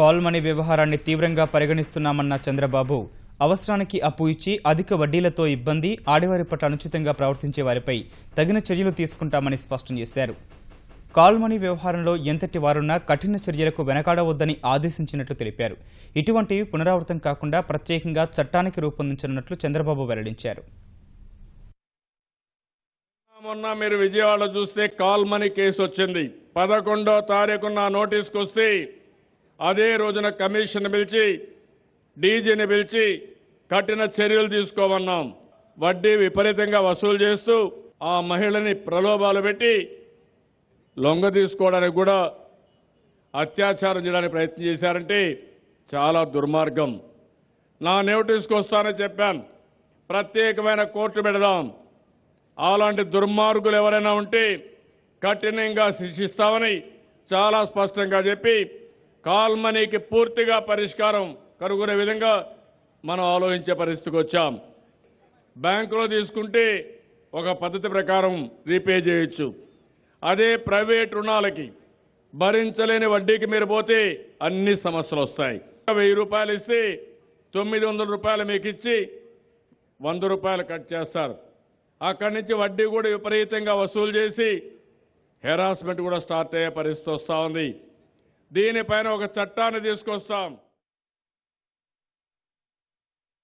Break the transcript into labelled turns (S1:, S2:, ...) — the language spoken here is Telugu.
S1: కాల్ మనీ వ్యవహారాన్ని తీవ్రంగా పరిగణిస్తున్నామన్న చంద్రబాబు. అవసరానికి అప్పు ఇచ్చి అధిక వడ్డీలతో ఇబ్బంది ఆడవారి పట్ల అనుచితంగా ప్రవర్తించే వారిపై తగిన చర్యలు తీసుకుంటామని స్పష్టం చేశారు. కాల్ మనీ వ్యవహారంలో ఎంతటి వారున్నా కఠిన చర్యలకు వెనకాడవద్దని ఆదేశించినట్లు తెలిపారు. ఇటువంటివి పునరావృతం కాకుండా ప్రత్యేకంగా చట్టానికి రూపొందించనున్నట్లు చంద్రబాబు వెల్లడించారు.
S2: మొన్న మీరు విజయవాడ చూస్తే కాల్ మనీ కేసు వచ్చింది. పదకొండో తారీఖున నోటీస్కి వస్తే అదే రోజున కమిషన్ పిలిచి డీజీని పిలిచి కఠిన చర్యలు తీసుకోమన్నాం. వడ్డీ విపరీతంగా వసూలు చేస్తూ ఆ మహిళని ప్రలోభాలు పెట్టి లొంగ తీసుకోవడానికి కూడా అత్యాచారం చేయడానికి ప్రయత్నం చేశారంటే చాలా దుర్మార్గం. నా నోటీస్కి వస్తానని చెప్పాను. ప్రత్యేకమైన కోర్టు పెడదాం. అలాంటి దుర్మార్గులు ఎవరైనా ఉంటే కఠినంగా శిక్షిస్తామని చాలా స్పష్టంగా చెప్పి కాల్ మనీకి పూర్తిగా పరిష్కారం కనుగొనే విధంగా మనం ఆలోచించే పరిస్థితికి వచ్చాం. బ్యాంకులో తీసుకుంటే ఒక పద్ధతి ప్రకారం రీపే చేయొచ్చు. అదే ప్రైవేట్ రుణాలకి భరించలేని వడ్డీకి మీరు పోతే అన్ని సమస్యలు వస్తాయి. వెయ్యి రూపాయలు ఇస్తే తొమ్మిది వందల రూపాయలు మీకు ఇచ్చి వంద రూపాయలు కట్ చేస్తారు. అక్కడి నుంచి వడ్డీ కూడా విపరీతంగా వసూలు చేసి హెరాస్మెంట్ కూడా స్టార్ట్ అయ్యే పరిస్థితి వస్తూ ఉంది. దీనిపైన ఒక చట్టాన్ని తీసుకొస్తాం.